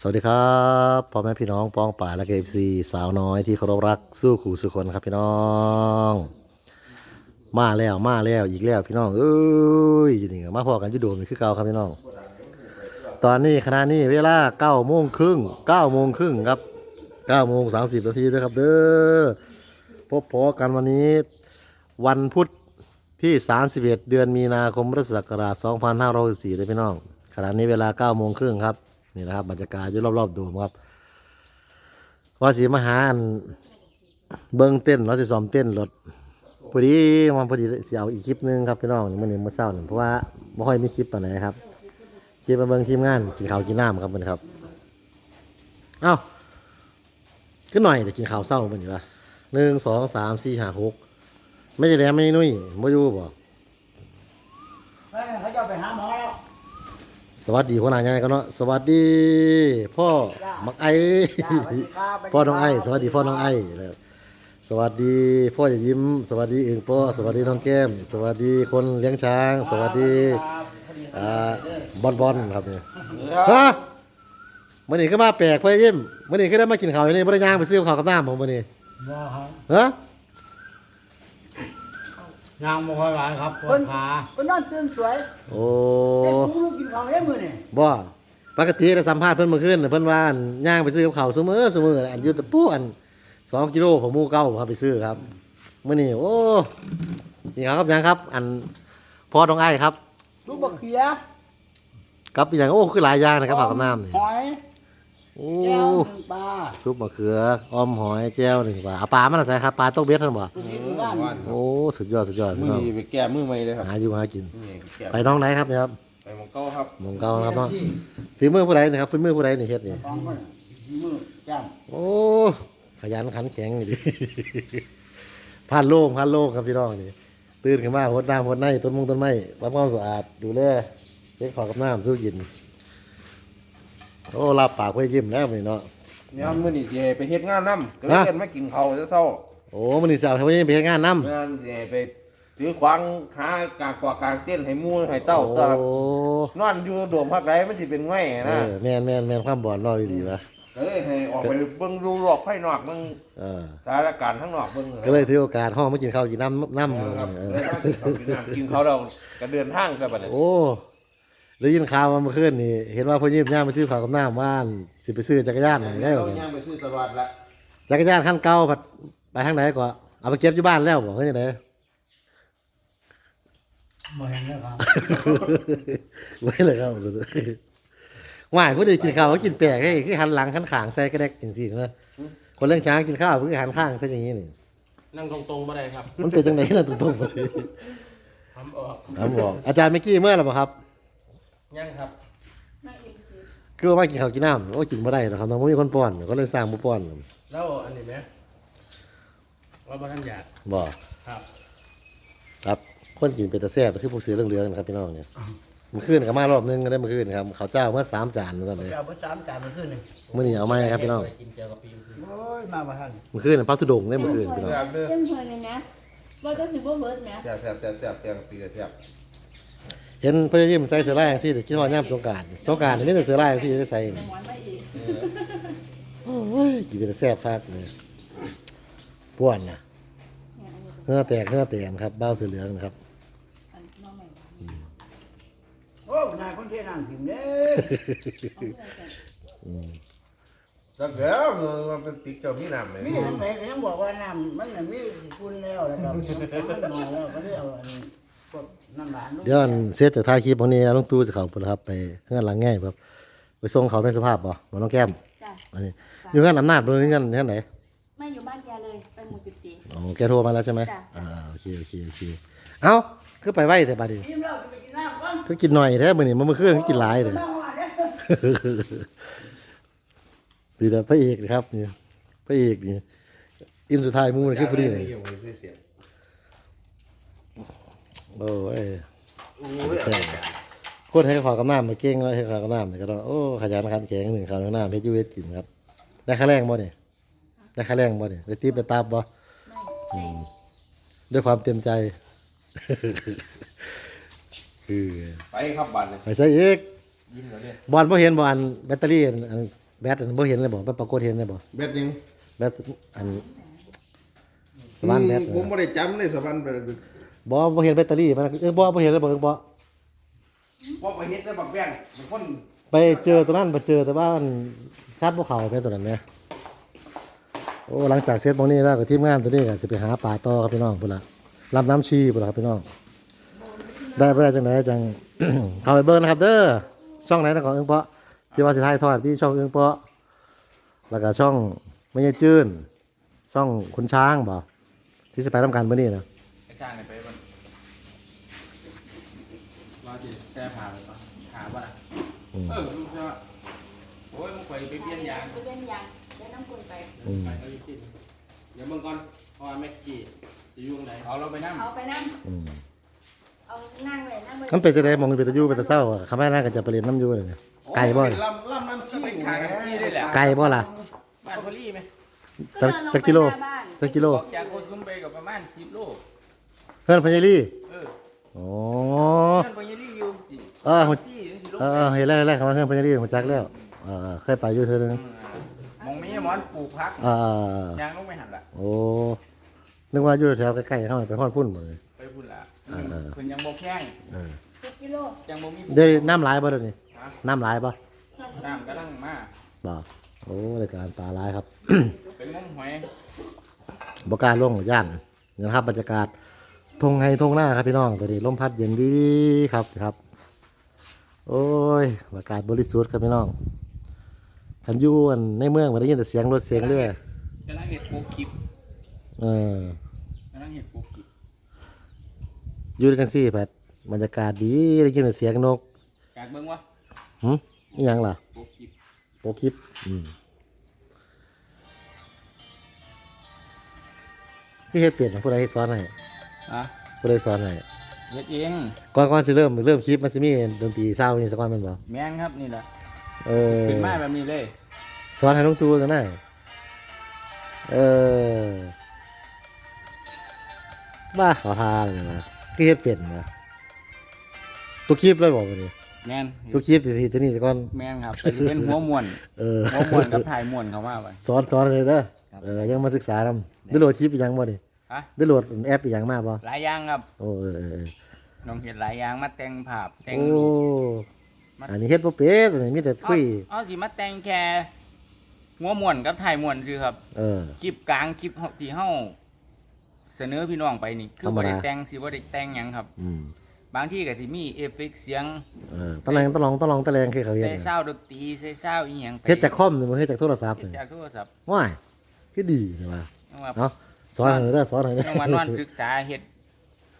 สวัสดีครับพ่อแม่พี่น้องป้องป่าและเกฟซีสาวน้อยที่เคารพรักสู้ขู่สุคนครับพี่น้อง มาแล้วมาแล้วอีกแล้วพี่น้องเอ้ยอยู่นี่มาพอกันยุโดมคือเก่าครับพี่น้อง ตอนนี้ขณะนี้เวลาเก้าโมงครึ่งเก้าโมงครึ่งครับเก้าโมงสามสิบนาทีด้วยครับเด้อพบพอกันวันนี้ วันพุธที่31เดือนมีนาคมพุทธศักราช2564เลยพี่น้องขณะนี้เวลา9โมงครึ่งครับ นี่นะครับบรรยากาศอยู่รอบๆโดมครับว่าสีมาหาอันเบิ้งเต้นเราจะซ้อมเต้นรถพอดีมาพอดีเสียเอาอีกคลิปหนึงครับพี่น้องนี่มันนี้เมื่อเช้านี่เพราะว่าไม่ค่อยมีคลิปปานไหนครับคลิปมาเบิ้งทีมงานกินข้าวกินน้ำครับมันครับเอ้าขึ้นหน่อยแต่กินข้าวเศร้ามันอยู่ละหนึ่งสองสามสี่ห้าหกไม่ได้แล้วไม่นุ่ยไม่ยู่บ่เฮ้ยเขาจะเอาไปหาหมอแล้ว สวัสดีพ่อนาใหญ่กันเนาะสวัสดีพ่อมักไอจ้าสวัสดีครับพ่อน้องไอสวัสดีพ่อน้องไอแล้วสวัสดีพ่ออย่ายิ้ม สวัสดีเองพ่อสวัสดีน้องแก้ม สวัสดีคนเลี้ยงช้าง สวัสดีอ่าบอลบอลครับเนี่ยฮะมื่อนี้ก็มาแปลกพ่ออย่ายิ้มมื่อนี้ก็ได้มากินข้าวอยู่นี่บริย่างไปซื้อข้าวกับน้ำผมมื่อนี้บ่ครับฮะ ยางบ่ค่อยหวานครับปวเพิ่ดนขาเพิ่นนอนตื่นสวยโอ้เด็กผู้ลูกกินข้าวได้มื้อนี่บ่ปกติได้สัมภาษณ์เพิ่นเมื่อคืนน่ะเพิ่นว่าอั่นย่างไปซื้อกับข้าวเสมอเสมออันอยู่ตะปูอันสองกิโลของหมู่เก้าครับไปซื้อครับมื่อนี้โอ้นี่ครับยังครับ อันพ่อน้องไอ้ครับ ลูกบักเขียกับอย่างโอ้คือหลายอย่างนะครับผักกับน้ำนี่หอย โอ้แก้วหนึ่งปลาซุปมะเขืออ้อมหอยแจ่วหนึ่งปลาเอาปลามาใส่ครับปลาต้มเบ็ดท่านบ่ลูกที่อยู่บ้านว่าน โอ้สุดยอดสุดยอดมืพี่อน้องนี้ไปแก้มือใหม่เลยครับหาอยู่หากิน นี่ไปแก้ไปน้องไหนครับเนี่ยครับไปหมองเก้าครับหมองเก่านะครับเนาะฝีมือผู้ใดนะครับฝีมือผู้ใดนี่เฮ็ดนี่สองคนมือจ้างโอ้ขยันขันแข็งนี่ดิผ่านโล่งผ่านโล่งครับพี่น้องนี่ตื่นขึ้นมาหดน้ำหดในต้นมงต้นไม้ทำความสะอาดดูแลเช็คขอกับน้ำสู้กิน โอ้ลาบปากไว้ยิ้มแล้วนี่เนาะเนี่ยมือนี้สิให้ไปเฮ็ดงานนำก็เลยฮะเกินมากินข้าวเช้าโอ้มันนี่สาวทำไมไปเฮ็ดงานน้ำๆงานสิให้ไปถือขวางหากางกว่ากางเต้นให้หมู่ให้เต้าโอ้ตอนนอนอยู่โดมพักไรมันสิเป็นง่อยเอนะอแม่นแม่นแม่นความบ่อนรอดีๆวะก็เลยให้ออกไปเบิ่งดูรอบภายนอกเบิ่งเออสถานการณ์ข้างนอกเบิ่งก็เลยถือโอกาสห้องมากินข้าวกินน้ำน้ำเออครับเอเลยอมากินข้าวกินน้ำกินเขาวเราก็เดินทางไปบัดนี้โอ้ ได้ยินข่าวมาเมื่อคืนนี่เห็นว่าพ่อยิ้มย่างไปซื้อข้าวกับน้ำว่านสิไปซื้อจักรยานหน่อยได้เราบ่ย่างไปซื้อตลาดละจักรยานขั้นเก่าผัดไปทางไหนก่อนเอาไปเก็บอยู่บ้านแล้วบ่เฮ้ยไหนบ่เห็นเลยครับไว้เลยครับว่ายผู้ใดกินข้าวก็กินแปลกให้คือหันหลังหันขางใส่กระแดกจริงๆนะคนเลี้ยงช้างกินข้าวเพื่อหันข้างใส่อย่างนี้นี่นั่งตรงๆมาได้ครับ มันเป็นจังไหนล่ะตรงๆไปทำออกครับบอกอาจารย์เมื่อกี้เมื่อไหร่บ่ครับ ยังครับคือว่ามากินข้าวกินน้ำโอ้กินบ่ได้หรอกครับน้องบ่มีคนป้อนก็เลยสร้างบ่ป้อนแล้วอันนี้ไหมว่าบ้านอยากบ่ครับ ครับคนกินเป็นตะแซ่บคือพวกเสือเหลืองๆนะครับพี่น้องเนี่ยมื้อคืนก็มารอบนึงก็ได้มื้อคืนครับข้าวเจ้าเมื่อสามจานเหมือนกันเลยเอาไปสามจานมาขึ้นนี่มื้อนี้เอาไหมครับพี่น้องกินเจียวกับปีคือโอ้ยมาบ่ทันมื้อคืนนพระธุดงค์ได้มื้อคืนพี่น้องแซ่บเด้อเล่นเพลินเลยนะว่าจะสิบว่าเบิร์ดไหม แซ่บแซ่บแซ่บแซ่บแซ่บปีกแซ่บ เห็นเพิ่นยิ้มใส่เสื้อลายจังซี่แต่คิดว่ายามสงกรานต์สงกรานต์นี่มีแต่เสื้อลายจังซี่ได้ใส่จังหวัดไม่อีกโอ้ยกินเป็นตะแซ่บคักเลยป้วนน่ะเนี่ยอันนี้เนื้อแตกเนื้อแตกนะครับเบ้าเสือเหลืองนะครับ อันน้องใหม่โอ้นายคนเทน้ำกินเด้แล้วเดี๋ยวมันเป็นติ๊กเจ้ามีน้ำไหมมีน้ำไหนก็ยังบอกว่าน้ำมันน่ะมีคุณแล้วแล้วก็มันน้อยแล้วก็เลยเอาอันพ วกน้ำหวานลงเดี๋ยวอันเสร็จจากท้ายคลิปของนี้ลุงตู่จะเข้าพุ่นครับ ไปเฮือนหลังง่ายครับ ไปส่งเขาในสภาพบ่บ่น้องแก้มจ้ะอันนี้อยู่เฮือนอำนาจบ่อยู่เฮือนเฮือนไหนไม่อยู่บ้านแกเลยไปหมู่สิบสี่ อ๋อแกโทรมาแล้วใช่ไหมจ้ะ อ่าโอเคโอเคโอเคเอ้าคือไปไว้แต่บัดนี้อิ่มแล้วจะไปกินน้ำก่อนคือกินหน่อยแท้มื้อนี้มันมื้อคืนคือกินหลายเด้อ น้ำหวานเด้อดีแต่พระเอกนะครับนี่พระเอกนี่อิ่มสุดท้ายหมูนี่คือพอดีเลย โอ้ยคนให้ขอกับน้ำมาเก่งแล้วให้ขอกับน้ำนี่ก็ต้องโอ้ขยันขันแข็งหนึ่งขาวน้ำเพชรยูเวสกินครับได้ค่าแรงบ่เนี่ยได้ค่าแรงบ่เนี่ยได้ตีไปตามบ่ไม่ด้วยความเต็มใจ คือไปครับบัดนี้ไปใส่อีกยิ้มแล้วเนี่ยบอลพอเห็นบอลแบตเตอรี่อันอันแบตอันบ่เห็นเลยบ่แบตปรากฏเห็นเลยบ่แบตยังแบตอันสว่านแบตผมไม่ได้จำเลยสวรรค์ ไปบ่บ่เห็นแบตเตอรี่มันเออบ่บ่เห็นเลยบ่เออบ่ว่าไปเฮ็ดได้บักแบงเป็นคนไปเจอตัวนั้นไปเจอแต่ว่ามันชัดบ่เข้าแม่ตัวนั้นแหมโอ้หลังจากเสร็จตรงนี้แล้วก็ทีมงานตัวนี้ก็สิไปหาปลาต่อครับพี่น้องพุ่นล่ะลำน้ำชีพุ่นล่ะครับพี่น้อง ได้บ่ได้จังไดจัง เข้าไปเบิ่งนะครับ เด้อช่องไหนนะของเอิงเปาะที่ว่าสิถ่ายทอดพี่ช่องเอิงเปาะแล้วก็ช่องไม่ใช่จื้นช่องคุณช้างบ่ที่สิไปทำการมื้อนี้นะ ไอ้ช่างไหนไปบ้างว่าจะแช่ผ่าไปปะหาป่ะนะอืมเออลุงเชื่อโอ้ยมึงไปไปเปลี่ยนยางไปเป็นยังได้น้ำกุนไปอืมไปเขาอยู่ที่นี่เดี๋ยวมึงก่อนเพราะว่าแม็กกี้จะอยู่ตรงไหนเอาเราไปนั่งเอาไปนั่ง อืมเอานั่งเลยนั่งเลยมันเป็นจะได้มองเป็นตะยู่เป็นตะเศร้าอะคำแม่น่าก็จะไปเรียนน้ำอยู่เลยเนี่ยไก่บ่เนี่ยลำลำน้ำชี้ไปขายกันที่ได้แหละไก่บ่ล่ะ บ้านพอลี่ไหมจักจักกิโลเดินออไปหน้าบ้านจักกิโล ออกจากโคนคุ้มไปกับประมาณสิบโล เพื่อนพญาลี่เออ โอ้เพื่อนพญาลี่อยู่สิเออสี่ถึงสิโลเออเออเห็นแล้วเห็นแล้วคำว่าเพื่อนพญาลี่ผมจักแล้วเออเออเคยไปอยู่เธอนึงมองมีหมอนปลูกพักเออเออเออยางลงไปหันละโอ้ นึกว่าอยู่แถวใกล้ๆเข้าไปฮอดพุ่นหมดเลย ไปพุ่นละเออเออคุณยังบ่แข้งเออสิบกิโลยังบ่มีได้น้ำลายบ่เดี๋ยวนี้น้ำลายบ่น้ำกำลังมาบ่โอ้รายการปลาลายครับ เป็นงมหอย บกล้ารลงย่านนะครับบรรยากาศ ทงไฮทงหน้าครับพี่น้องตัวนี้ลมพัดเย็นดีๆครับครับ โอ้ยอากาศบริสุทธิ์ครับพี่น้องคันอยู่อันในเมืองมันได้ยินแต่เสียงรถเสียงเรือกำลังเห็ดปลูกกิบเออกำลังเห็ดปลูกกิบอยู่จังซี่แพดบรรยากาศดีได้ยินแต่เสียงนกกากเบิ้งวะหึอิหยังล่ะปลูกกิบโปรคลิปอืมที่เฮ็ดเปลี่ยนผู้ใดสอนให้ อะผู้ใดสอนให้เฮ็ดเองก่อนก่อนสิเริ่มเริ่มคลิปมันสิมีดนตรีเศร้านี่สักวันแมันบ่แม่นครับนี่แหละเออขึ้นมาแบบนี้เลย สอนให้น้องตูกันได้เออบ้าขอทานเลยนะคือเฮ็ดเป็นนะตัวคลิปเลยบอกวันนี้แม่นตัวคลิปสิตัวนี้แต่ก่อนแม่นครับแต่สิเป็นหัวม่วนเออหัวม่วนกับถ่ายม่วนเขาว่าไปสอนสอนเลยเด้อครับเออยังมาศึกษานำได้โหลดคลิปอีกอยังบ่นี่ ฮะ ได้โหลดแอปอีกอยังมาบ่หลายอย่างครับโอ้เออเออเออน้องเห็ดหลายอย่างมาแต่งภาพแต่งโอ้รูปอันนี้เฮ็ดบ่เป็นอันนี้มีแต่คุยเอาเอาสิมาแต่งแค่หัวม่วนกับถ่ายม่วนซื่อครับเออ คลิปกลางคลิปที่เฮาเสนอพี่น้องไปนี่คือธรรมบ่ดา ได้แต่งสิบ่ได้แต่งหยังครับ อืมบางที่ก็สิมีเอฟเฟกต์เสียงเออตะแลงตะลองตะลองตะแลงคือเขาเฮ็ดใส่น่ะซาวด์ดนตรีใส่ซาวด์อีหยังไปเฮ็ดจากคอมนี่บ่เฮ็ดจากโทรศัพท์เฮ็ดนี่จากโทรศัพท์ว้ายคือดีนี่ว่ายังว่าเนาะ สอนให้เด้อสอนให้เด้ยังว่านอนศึกษาเฮ็ด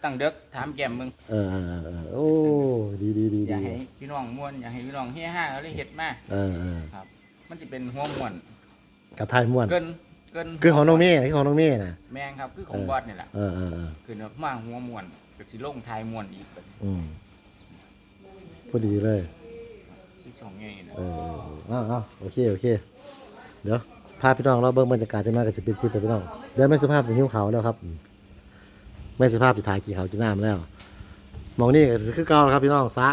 ตั้งเด็กถามแก้มมึงเออเออเออเออโอ้ดีดีดีอยากดีให้พี่น้องม่วนอยากให้พี่น้องเฮฮาเขาเลยเฮ็ดมาเออเออมันสิเป็นหัวม่วนกระทายม่วนเกินเกินคือของน้องเมย์คือของน้องเมย์น่ะแม่งครับ คือของบอสนี่แหละเออเออเออคือเนื้อมาหัวม่วนก็สิลงทายม่วนอีกเป็นอืมพอดีเลย ที่ช่องใหญ่นะ เออเอออ้าวอ้าวโอเค โอเค เดี๋ยว พาพี่น้องเราเบิ่งบรรยากาศจังหน่อยก็สิเป็นคลิปไปพี่น้องเดี๋ยวแม่สุภาพสิหิวเขาแล้วครับอืมแม่สุภาพสิถ่ายกี่เขาวกินน้ำแล้ว มองนี่ก็คือเก่าครับพี่น้องสะ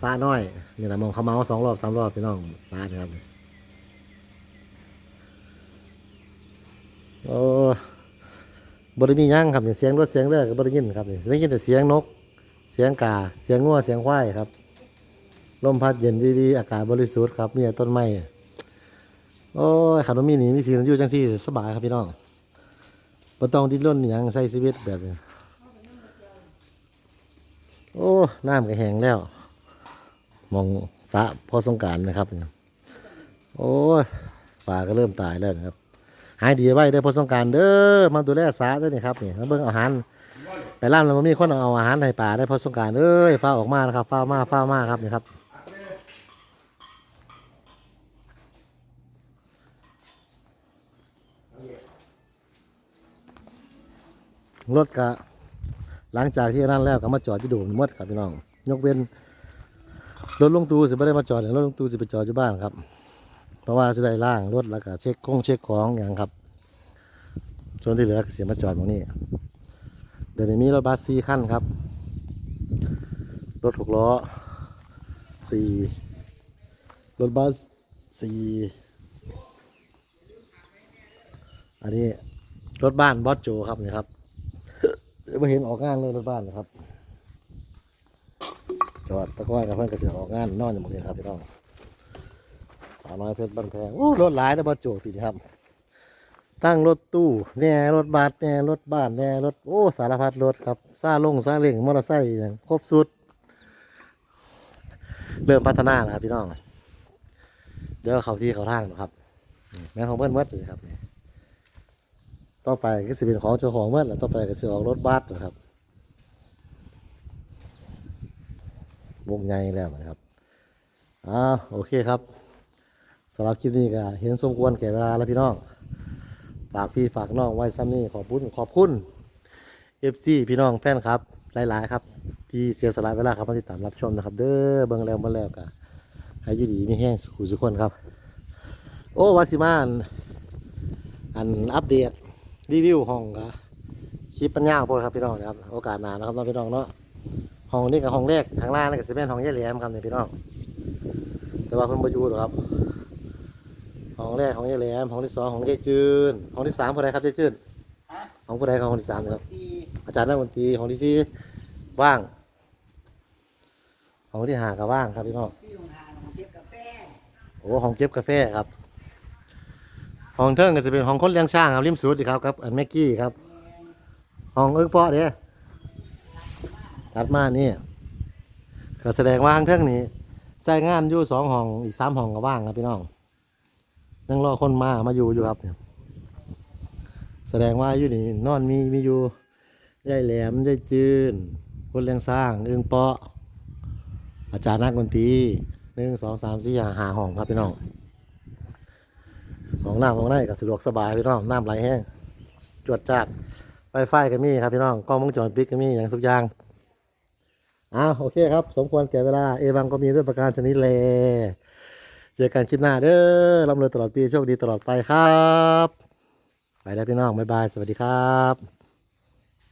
สะน้อยนี่แหละมองเขาเมาสองรอบสามรอบพี่น้องสะนะครับโอ้บริมีหยังครับนี่เสียงรถเสียงเรือก็บริยินครับนี่ได้ยินแต่เสียงนก เสียงกา เสียงงัวเสียงควายครับลมพัดเย็นดีๆอากาศบริสุทธิ์ครับมีแต่ต้นไม้ โอ้ยขนมมีหนีมีสีสันอยู่จังสี่สบายครับพี่น้องบ่ต้องดิ้นรนอย่างใส่ชีวิตแบบนี้โอ้น้ำก็แห้งแล้ว มองสะพอสงการนะครับ โอ้ยปลาก็เริ่มตายแล้วนะครับ หายดีไว้เด้พอสงการเด้อมาดูแลสะด้วยนี่ครับนี่มาเบิ่งอาหารไปล่ามแล้วมันมีคนเอาอาหารให้ป่าได้พอสงการเอ้ยฟ้าออกมานะครับฟ้ามาฟ้ามาครับนี่ครับ รถกะหลังจากที่นั่นแล้วก็มาจอดที่โดมมดครับพี่น้อง ยกเว้นรถลงตูสิไม่ได้มาจอดรถลงตูสิไปจอดอยู่บ้านครับ เพราะว่าจะได้ล่างรถแล้วก็เช็คคงเช็คของอย่างครับ ส่วนที่เหลือเสียมาจอดตรงนี้เดี๋ยวนี้รถบัสสี่คันครับ รถหกล้อสี่รถบัสสี่อันนี้รถบ้านบอสโจครับนี่ครับ ไม่เห็นออกงานเลยรถบ้านนะครับ จอดตะก้อยกับเพื่อนกระเสือออกงานนอนอยู่หมดเลยครับพี่น้องสาวน้อยเพชรบ้านแพงโอ้รถหลายนะบอสโจพี่ครับ ตั้งรถตู้แน่รถบัสแน่รถบ้านแน่รถโอ้สารพัดรถครับซาลงซาเล่งมอเตอร์ไซค์อย่างครบสุด เริ่มพัฒนาแล้วครับพี่น้องเดี๋ยวเขาที่เขาทางนะครับแม่ของเพื่อนเมื่อเลยครับนี่ ต่อไปก็สิเป็นของเจ้าของเมื่อแล้วต่อไปก็สิออกรถบัสนะครับวงใหญ่แล้วนะครับอ่าโอเคครับสำหรับคลิปนี้ก็เห็นสมควรแก่เวลาแล้วพี่น้องฝากพี่ฝากน้องไว้ซ้ำนี่ขอบคุณขอบคุณเอฟซีพี่น้องแฟนครับหลาย ๆ ครับ ที่เสียสละเวลาครับมาติดตามรับชมนะครับ เด้อเบิ่งแล้วมาแล้วกะให้ยู่ดีมีแห้งสุขุสุขคนครับ โอ้วาสิมานอันอัปเดต รีวิวห้องกะคลิปปัญญาโพดครับพี่น้องนะครับ โอกาสหน้านะครับน้องพี่น้องเนาะห้องนี้กับห้องแรกทางล่างนี่ก็สิเป็นห้องยายแหลมครับนี่พี่น้องแต่ว่าเพิ่นบ่อยู่หรอกครับห้องแรกของยายแหลมห้องที่สองของยายจืนห้องที่สามผู้ใดครับยายจืนฮะห้องผู้ใดครับห้องที่สามนะครับตีอาจารย์นักดนตรีห้องที่สี่ว่างห้องที่ห้าก็ว่างครับพี่น้องที่โรงทานของเก็บกาแฟโอ้ห้องเก็บกาแฟครับ ห้องเทิงก็จะเป็นห้องคนเลี้ยงช้างครับริมสุดครับครับอันแม็กกี้ครับห้องเอิ้งเปาะเด้ตัดมานี่ก็แสดงว่าห้างเทิงนี้ใส่งานอยู่สองห้องอีกสามห้องก็ว่างครับพี่น้องยังรอคนมามาอยู่อยู่ครับเนี่ยแสดงว่าอยู่นี่นอนมีมีอยู่ยายแหลมยายจืนคนเลี้ยงสร้างเอิ้งเปาะอาจารย์นักดนตรีหนึ่งสองสามสี่ห้าหาห้องครับพี่น้อง ของน้ำของไร่ก็สะดวกสบายพี่น้องน้ำไหลแห้งจวดจัดไฟไฟก็มีครับพี่น้องกล้องวงจรปิดก็มีอย่างทุกอย่างอ้าวโอเคครับ สมควรแก่เวลาเอวังก็มีด้วยประการชนิดเลยเจอกันคลิปหน้าเด้อร่ำรวยตลอดปีโชคดีตลอดไปครับ ไปแล้วพี่น้องบ๊ายบาย สวัสดีครับ